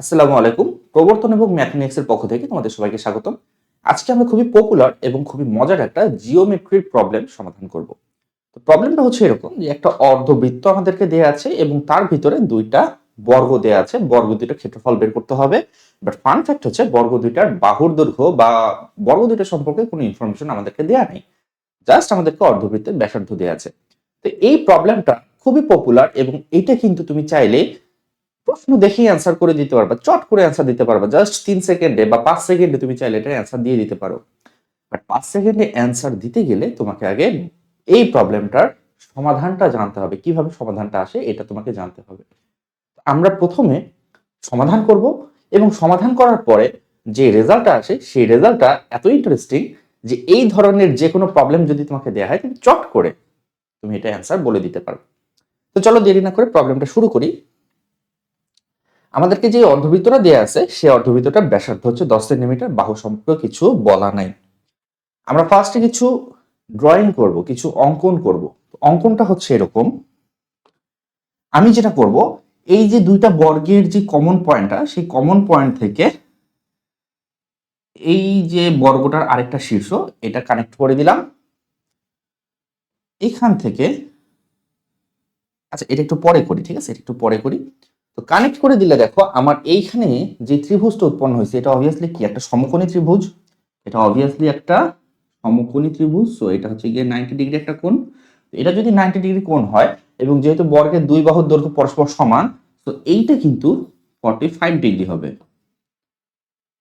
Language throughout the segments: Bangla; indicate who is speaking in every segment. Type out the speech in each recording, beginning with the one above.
Speaker 1: আসসালামু আলাইকুম। প্রবর্তন এবং ম্যাথমেটিক্স এর পক্ষ থেকে তোমাদের সবাইকে স্বাগতম। আজকে আমরা খুবই পপুলার এবং খুবই মজার একটা জিওমেট্রির প্রবলেম সমাধান করব। তো প্রবলেমটা হচ্ছে এরকম যে একটা অর্ধবৃত্ত আমাদেরকে দেয়া আছে এবং তার ভিতরে দুইটা বর্গ দেয়া আছে। বর্গ দুইটার ক্ষেত্রফল বের করতে হবে। বাট ফান ফ্যাক্ট হচ্ছে বর্গ দুইটার বাহুর দৈর্ঘ্য বা বর্গ দুইটা সম্পর্কে কোনো ইনফরমেশন আমাদেরকে দেয়া নেই। জাস্ট আমাদেরকে অর্ধবৃত্তের ব্যাসার্ধ দেয়া আছে। তো এই প্রবলেমটা খুবই পপুলার এবং এটা কিন্তু তুমি চাইলে প্রশ্ন দেখেই অ্যান্সার করে দিতে পারবা, চট করে অ্যান্সার দিতে পারবা। জাস্ট তিন সেকেন্ডে বা পাঁচ সেকেন্ডে তুমি চাইলে এটা অ্যান্সার দিয়ে দিতে পারো। বাট পাঁচ সেকেন্ডে অ্যান্সার দিতে গেলে তোমাকে আগে এই প্রবলেমটার সমাধানটা জানতে হবে। কীভাবে সমাধানটা আসে এটা তোমাকে জানতে হবে। আমরা প্রথমে সমাধান করব এবং সমাধান করার পরে যে রেজাল্টটা আসে সেই রেজাল্টটা এত ইন্টারেস্টিং যে এই ধরনের যে কোনো প্রবলেম যদি তোমাকে দেওয়া হয়, তুমি চট করে তুমি এটা অ্যান্সার বলে দিতে পারো। তো চলো দেরি না করে প্রবলেমটা শুরু করি। আমাদেরকে যে অর্ধবৃত্তটা দেওয়া আছে সেই অর্ধবৃত্তটার ব্যাসার্ধ হচ্ছে দশ সেন্টিমিটার, বাহু সম্পর্কে কিছু বলা নাই। আমরা ফার্স্টে কিছু ড্রয়িং করব, কিছু অঙ্কন করব। অঙ্কনটা হচ্ছে এরকম। আমি যেটা করব, এই যে দুইটা বর্গের যে কমন পয়েন্টটা সেই কমন পয়েন্ট থেকে এই যে বর্গটার আরেকটা শীর্ষ, এটা কানেক্ট করে দিলাম। এখান থেকে আচ্ছা এটা একটু পরে করি, ঠিক আছে? এটা একটু পরে করি। তো কানেক্ট করে দিলে দেখো, আমার এইখানে যে ত্রিভুজটা উৎপন্ন হয়েছে, এটা অবভিয়াসলি কি? একটা সমকোণী ত্রিভুজ। এটা অবভিয়াসলি একটা সমকোণী ত্রিভুজ। সো এটা হচ্ছে গিয়ে নাইনটি ডিগ্রি একটা কোণ। এটা যদি নাইনটি ডিগ্রি কোণ হয়, এবং যেহেতু বর্গের দুই বাহুর দৈর্ঘ্য পরস্পর সমান, তো এইটা কিন্তু ফর্টি ফাইভ ডিগ্রি হবে।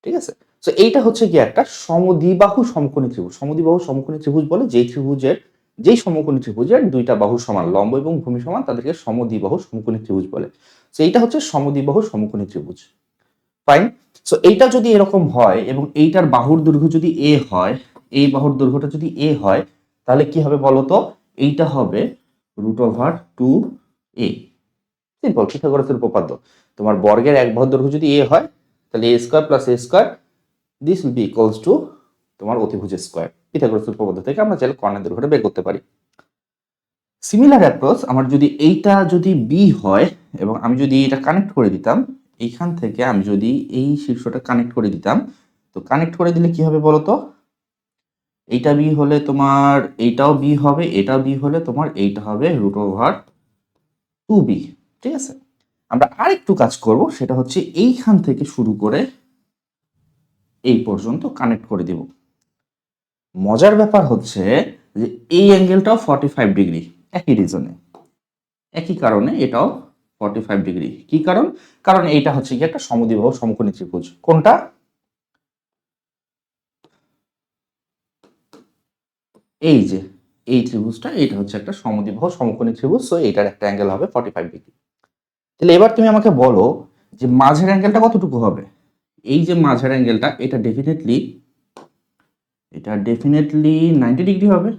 Speaker 1: ঠিক আছে? তো এইটা হচ্ছে কি একটা সমদ্বিবাহু সমকোণী ত্রিভুজ। সমদ্বিবাহু সমকোণী ত্রিভুজ বলে যেই ত্রিভুজের, যেই সমকোণী ত্রিভুজের দুইটা বাহু সমান, লম্ব এবং ভূমি সমান, তাদেরকে সমদ্বিবাহু সমকোণী ত্রিভুজ বলে। তো এইটা হচ্ছে সমদ্বিবাহু সমকোণী ত্রিভুজ। ফাইন সো এইটা যদি এরকম হয় এবং এইটার বাহুর দৈর্ঘ্য যদি এ হয়, এই বাহুর দৈর্ঘ্যটা যদি এ হয়, তাহলে কি হবে বলতো? এইটা হবে root over two a simple পিথাগোরাসের উপপাদ্য। তোমার বর্গের এক বাহুর দৈর্ঘ্য যদি এ হয়, তাহলে a square plus a square this will be equals to তোমার অতিভুজ স্কোয়ার পিথাগোরাসের উপপাদ্য থেকে আমরা চাইলে কর্ণের দৈর্ঘ্যটা বের করতে পারি। সিমিলার অ্যাপ্রোচ আমার যদি এইটা যদি বি হয় এবং আমি যদি এটা কানেক্ট করে দিতাম, এইখান থেকে আমি যদি এই শীর্ষটা কানেক্ট করে দিতাম, তো কানেক্ট করে দিলে কি হবে বলো তো এইটা বি হলে তোমার এইটাও বি হবে, এটা বি হলে তোমার এইটা হবে রুট ওভার টু বি ঠিক আছে? আমরা আরেকটু কাজ করব, সেটা হচ্ছে এইখান থেকে শুরু করে এই পর্যন্ত কানেক্ট করে দেব। মজার ব্যাপার হচ্ছে যে এই অ্যাঙ্গেলটাও ফর্টি ফাইভ ডিগ্রি একই রিজনে একই কারণে এটাও ফর্টি ফাইভ ডিগ্রি কি কারণ? কারণ এইটা হচ্ছে কি একটা সমদ্বিবাহু সমকোণী ত্রিভুজ। কোনটা? এই যে, এই ত্রিভুজটা এটা হচ্ছে একটা সমদ্বিবাহু সমকোণী ত্রিভুজ সো এটার একটা অ্যাঙ্গেল হবে ফর্টি ফাইভ ডিগ্রি তাহলে এবার তুমি আমাকে বলো যে মাঝের অ্যাঙ্গেলটা কতটুকু হবে? এই যে মাঝের অ্যাঙ্গেলটা এটা ডেফিনেটলি এটা ডেফিনেটলি নাইনটি ডিগ্রি হবে।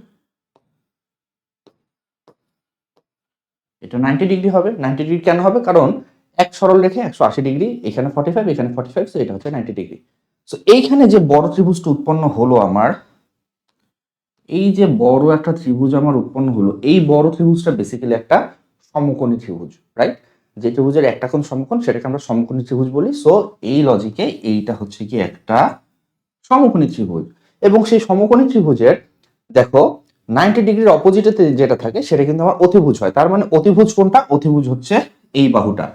Speaker 1: এটা নাইনটি ডিগ্রি হবে। নাইনটি ডিগ্রি কেন হবে? কারণ এক সরল রেখে একশো আশি ডিগ্রি এখানে ফর্টি ফাইভ এখানে ফর্টি ফাইভ এটা হচ্ছে নাইনটি ডিগ্রি সো এইখানে যে বড় ত্রিভুজটা উৎপন্ন হলো আমার, এই যে বড় একটা ত্রিভুজ আমার উৎপন্ন হলো, এই বড় ত্রিভুজটা বেসিক্যালি একটা সমকোণী ত্রিভুজ রাইট যে ত্রিভুজের একটা কোণ সমকোণ, সেটাকে আমরা সমকোণী ত্রিভুজ বলি। সো এই লজিকে এইটা হচ্ছে কি একটা সমকোণী ত্রিভুজ। এবং সেই সমকোণী ত্রিভুজের, দেখো নাইনটি ডিগ্রির অপোজিটে যেটা থাকে, সেটা কিন্তু আমার অতিভুজ হয়। তার মানে অতিভুজ কোনটা? অতিভুজ হচ্ছে এই বাহুটা।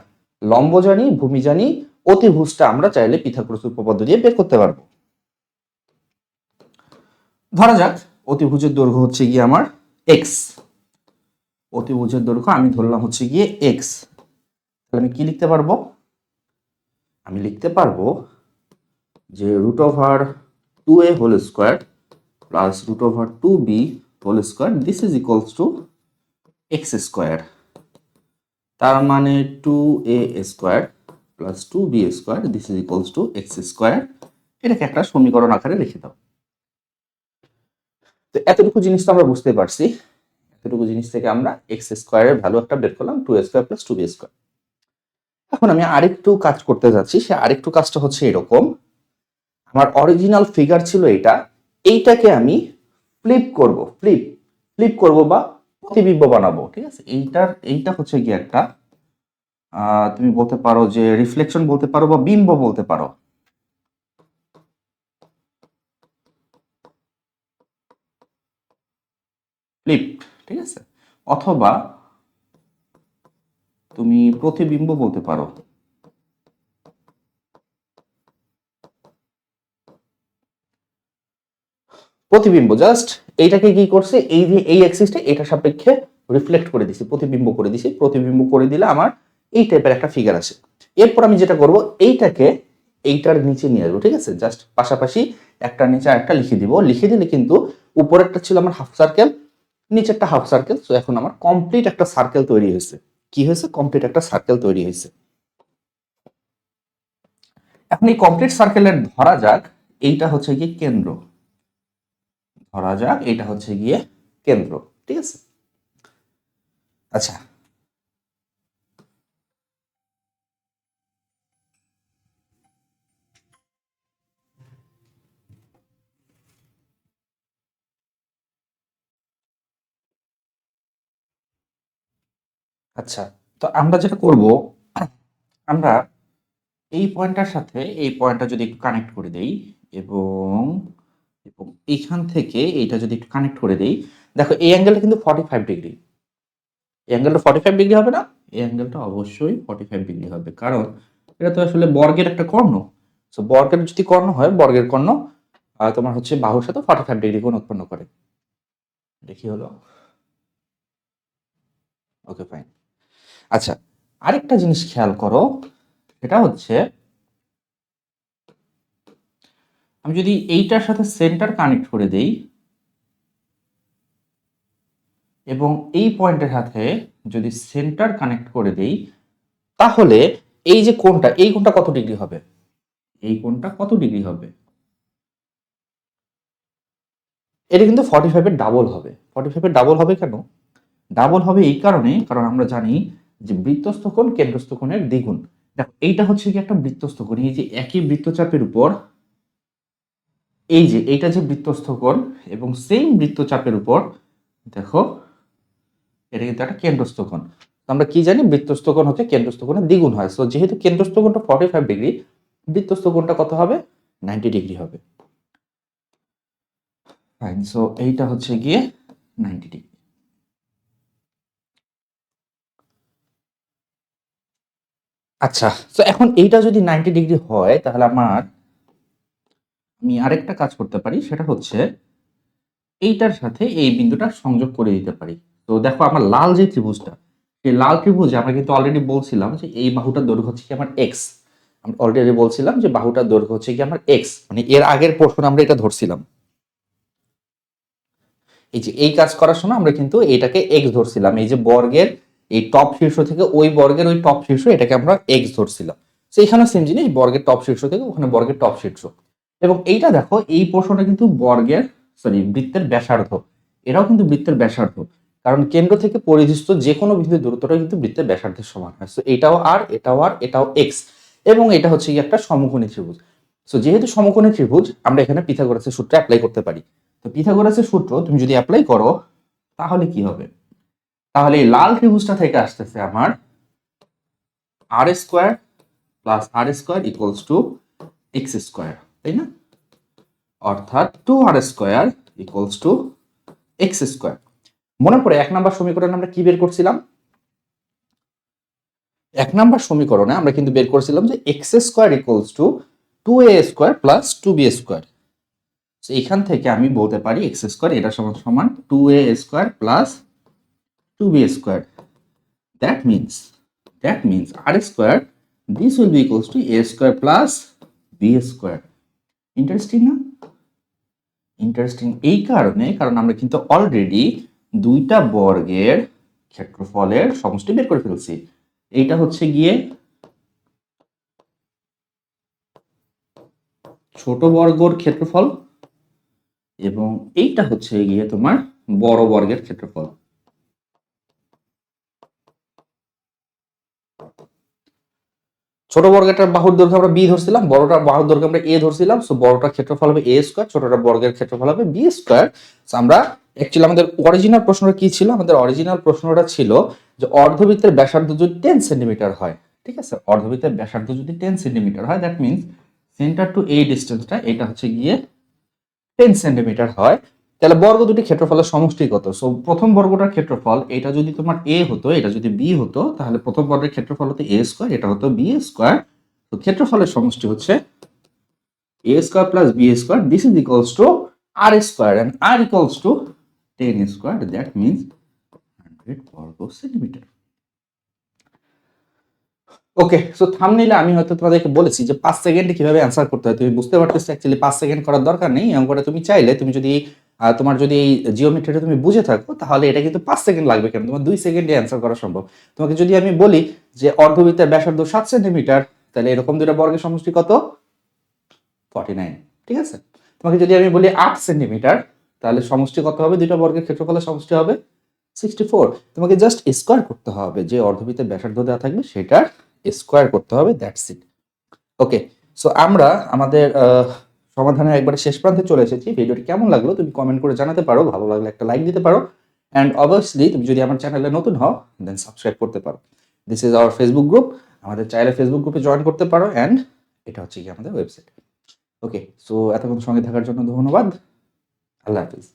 Speaker 1: লম্ব জানি, ভূমি জানি, অতিভুজটা আমরা চাইলে পিথাগোরাস উপপাদ্য দিয়ে বের করতে পারব। ধরা যাক, অতিভুজের দৈর্ঘ্য হচ্ছে গিয়ে আমার এক্স অতিভুজের দৈর্ঘ্য আমি ধরলাম হচ্ছে গিয়ে এক্স তাহলে আমি কি লিখতে পারব? আমি লিখতে পারব যে root over two a whole square plus root over two b whole square this is equals to x square তার মানে two a square plus two b square this is equals to x square এটাকে একটা সমীকরণ আকারে লিখে দাও। তো এতটুকু জিনিস তো আমরা বুঝতে পারছি। এতটুকু জিনিস থেকে আমরা এক্স স্কোয়ারের ভ্যালু একটা বের করলাম two square plus two b square এখন আমি আরেকটু কাজ করতে যাচ্ছি, সে আরেকটু কাজটা হচ্ছে এরকম। আমার অরিজিনাল ফিগার ছিল এটা, এইটাকে আমি ফ্লিপ করব ফ্লিপ ফ্লিপ করব বা প্রতিবিম্ব বানাবো, ঠিক আছে? এইটার, এইটা হচ্ছে কি একটা তুমি বলতে পারো যে রিফ্লেকশন বলতে পারো বা বিম্ব বলতে পারো। ফ্লিপ ঠিক আছে? অথবা তুমি প্রতিবিম্ব বলতে পারো। প্রতিবিম্ব জাস্ট এইটাকে কি করছে? এই যে এই অ্যাক্সিসটা এটা সাপেক্ষে রিফ্লেক্ট করে দিছি, প্রতিবিম্ব করে দিছি, প্রতিবিম্ব করে দিলে আমার এই টাইপের একটা ফিগার আসে। এরপর আমি যেটা করব, এইটাকে এইটার নিচে নিয়ে আসব, ঠিক আছে? জাস্ট পাশাপাশি একটা নিচে একটা লিখে দিব। লিখে দিলে কিন্তু উপরেরটা ছিল আমার হাফ সার্কেল নিচেরটা হাফ সার্কেল তো এখন আমার কমপ্লিট একটা সার্কেল তৈরি হয়েছে। কি হয়েছে? কমপ্লিট একটা সার্কেল তৈরি হয়েছে। এখন এই কমপ্লিট সার্কেলের ধরা যাক, এইটা হচ্ছে কি কেন্দ্র? ধরা যাক, এটা হচ্ছে গিয়ে কেন্দ্র, ঠিক আছে? আচ্ছা। আচ্ছা তো আমরা যেটা করব, আমরা এই পয়েন্টটার সাথে এই পয়েন্টটা যদি একটু কানেক্ট করে দেই, এবং এবং এইখান থেকে এইটা যদি একটু কানেক্ট করে দিই, দেখো এই অ্যাঙ্গেলটা কিন্তু ফর্টি ফাইভ ডিগ্রি এই অ্যাঙ্গেলটা ফর্টি ফাইভ ডিগ্রি হবে না? এই অ্যাঙ্গেলটা অবশ্যই ফর্টি ফাইভ ডিগ্রি হবে, কারণ এটা তো আসলে বর্গের একটা কর্ণ। সো বর্গের যদি কর্ণ হয়, বর্গের কর্ণ তোমার হচ্ছে বাহুর সাথে ফর্টি ফাইভ ডিগ্রি কোণ উৎপন্ন করে। দেখি হলো? ওকে ফাইন আচ্ছা আরেকটা জিনিস খেয়াল করো, এটা হচ্ছে আমি যদি এইটার সাথে সেন্টার কানেক্ট করে দেই, এবং এই পয়েন্টের সাথে যদি সেন্টার কানেক্ট করে দেই, তাহলে এই যে কোণটা, এই কোণটা কত ডিগ্রি হবে? এই কোণটা কত ডিগ্রি হবে? এটা কিন্তু ফর্টি ফাইভের ডাবল হবে। ফর্টি ফাইভের ডাবল হবে কেন? ডাবল হবে এই কারণে, কারণ আমরা জানি যে বৃত্তস্থ কোণ কেন্দ্রস্থ দ্বিগুণ। দেখো, এইটা হচ্ছে কি একটা বৃত্তস্থ কোণ, এই যে একই বৃত্তচাপের উপর এই যে, এইটা যে বৃত্তস্থ কোণ এবং সেম বৃত্তচাপের উপর, দেখো, এটা কিন্তু একটা কেন্দ্রস্থ কোণ। আমরা কি জানি? বৃত্তস্থ কোণ হচ্ছে কেন্দ্রস্থ কোণের দ্বিগুণ হয়। সো যেহেতু কেন্দ্রস্থ কোণটা ফর্টি ফাইভ ডিগ্রি বৃত্তস্থ কোণটা কত হবে? নাইনটি ডিগ্রি হবে। ফাইন সো এইটা হচ্ছে গিয়ে নাইনটি ডিগ্রি আচ্ছা তো এখন এইটা যদি নাইনটি ডিগ্রি হয়, তাহলে আমার আমি আরেকটা কাজ করতে পারি, সেটা হচ্ছে এইটার সাথে এই বিন্দুটা সংযোগ করে দিতে পারি। তো দেখো আমার লাল যে ত্রিভুজটা সেই লাল ত্রিভুজে আমরা কিন্তু অলরেডি বলছিলাম যে এই বাহুটার দৈর্ঘ্য হচ্ছে কি আমার এক্স আমরা অলরেডি বলছিলাম যে বাহুটার দৈর্ঘ্য হচ্ছে কি আমার এক্স মানে এর আগের পোর্শন আমরা এটা ধরছিলাম। এই যে এই কাজ করার সময় আমরা কিন্তু এটাকে এক্স ধরছিলাম। এই যে বর্গের এই টপ শীর্ষ থেকে ওই বর্গের ওই টপ শীর্ষ এটাকে আমরা এক্স ধরছিলাম। তো সেম জিনিস, বর্গের টপ শীর্ষ থেকে ওখানে বর্গের টপ শীর্ষ। এবং এইটা দেখো, এই পোর্শনটা কিন্তু বর্গের সরি বৃত্তের ব্যাসার্ধ। এটাও কিন্তু বৃত্তের ব্যাসার্ধ। কারণ কেন্দ্র থেকে পরিধিস্থ যে কোনো বিন্দু দূরত্বটা কিন্তু বৃত্তের ব্যাসার্ধের সমান হয়। তো এটাও আর এটাও আর এটাও এক্স এবং এটা হচ্ছে কি একটা সমকোণী ত্রিভুজ। সো যেহেতু সমকোণী ত্রিভুজ, আমরা এখানে পিথাগোরাসের সূত্র অ্যাপ্লাই করতে পারি। তো পিথাগোরাসের সূত্র তুমি যদি অ্যাপ্লাই করো, তাহলে কি হবে? তাহলে এই লাল ত্রিভুজটা থেকে আসতেছে আমার r square plus r square equals to x square তাই না? অর্থাৎ two r square equals to x square মনে পড়ে এক নাম্বার সমীকরণ আমরা কি বের করছিলাম? এক নাম্বার সমীকরণে আমরা কিন্তু বের করেছিলাম যে x square equals to two a square plus two b square এখান থেকে আমি বলতে পারি এক্স স্কোয়ার এটা সমান সমান two a square plus two b square that means that means r square this will be equals to a square plus b square interesting না? ইন্টারেস্টিং এই কারণে, কারণ আমরা কিন্তু অলরেডি দুইটা বর্গের ক্ষেত্রফলের সমষ্টি বের করে ফেলছি। এইটা হচ্ছে গিয়ে ছোট বর্গর ক্ষেত্রফল এবং এইটা হচ্ছে গিয়ে তোমার বড় বর্গের ক্ষেত্রফল। ছোট বর্গের বাহুর দৈর্ঘ্য আমরা বি ধরছিলাম বড়টা বাহুর দৈর্ঘ্য আমরা এ ধরছিলাম সো বড়টার ক্ষেত্রফল হবে এ স্কোয়ার ছোটটা বর্গের ক্ষেত্রফল হবে বি স্কোয়ার আমরা অ্যাকচুয়ালি আমাদের অরিজিনাল প্রশ্নটা কি ছিল? আমাদের অরিজিনাল প্রশ্নটা ছিল যে অর্ধবৃত্তের ব্যাসার্ধ যদি টেন সেন্টিমিটার হয়, ঠিক আছে? অর্ধবৃত্তের ব্যাসার্ধ যদি টেন সেন্টিমিটার হয় দ্যাট মিনস সেন্টার টু এই ডিস্টেন্সটা এটা হচ্ছে গিয়ে টেন সেন্টিমিটার হয়। তাহলে বর্গ দুটি ক্ষেত্রফলের সমষ্টি কত? সো প্রথম বর্গটার ক্ষেত্রফল, এটা যদি তোমার এ হতো, এটা যদি বি হতো, তাহলে প্রথম বর্গের ক্ষেত্রফল হতো এ স্কোয়ার এটা হতো বি স্কোয়ার তো ক্ষেত্রফলের সমষ্টি হচ্ছে a square plus b square this is equals to r square and r equals to ten square that means hundred বর্গ সেন্টিমিটার ওকে সো থামনিলে আমি হয়তো তোমাদেরকে বলেছি যে পাঁচ সেকেন্ডে কীভাবে অ্যান্সার করতে হয়। তুমি বুঝতে পারতেছো অ্যাকচুয়ালি পাঁচ সেকেন্ড করার দরকার নেই অঙ্কটা তুমি চাইলে, তুমি যদি তোমার যদি এই জিওমেট্রিটা তুমি বুঝে থাকো, তাহলে এটা কিন্তু পাঁচ সেকেন্ড লাগবে কেন? তোমার দুই সেকেন্ডে অ্যান্সার করা সম্ভব। তোমাকে যদি আমি বলি যে অর্ধবৃত্তের ব্যাসার্ধ সাত সেন্টিমিটার তাহলে এরকম দুটো বর্গের সমষ্টি কত? ফর্টি নাইন ঠিক আছে? তোমাকে যদি আমি বলি আট সেন্টিমিটার তাহলে সমষ্টি কত হবে? দুইটা বর্গের ক্ষেত্রফলের সমষ্টি হবে সিক্সটি ফোর তোমাকে জাস্ট স্কোয়ার করতে হবে, যে অর্ধবৃত্তের ব্যাসার্ধ দেওয়া থাকবে, সেটার স্কোয়ার করতে হবে দ্যাটস ইট ওকে সো আমরা আমাদের সমাধানের একবার শেষ প্রান্তে চলে এসেছি। ভিডিওটি কেমন লাগল তুমি কমেন্ট করে জানাতে পারো, ভালো লাগলে একটা লাইক দিতে পারো। অ্যান্ড অবভিয়াসলি তুমি যদি আমার চ্যানেলে নতুন হও দেন সাবস্ক্রাইব করতে পারো। This is our Facebook group আমাদের চাইলে ফেসবুক গ্রুপে জয়েন করতে পারো অ্যান্ড এটা হচ্ছে কি আমাদের ওয়েবসাইট ওকে সো এতক্ষণ সঙ্গে থাকার জন্য ধন্যবাদ। আল্লাহ হাফিজ।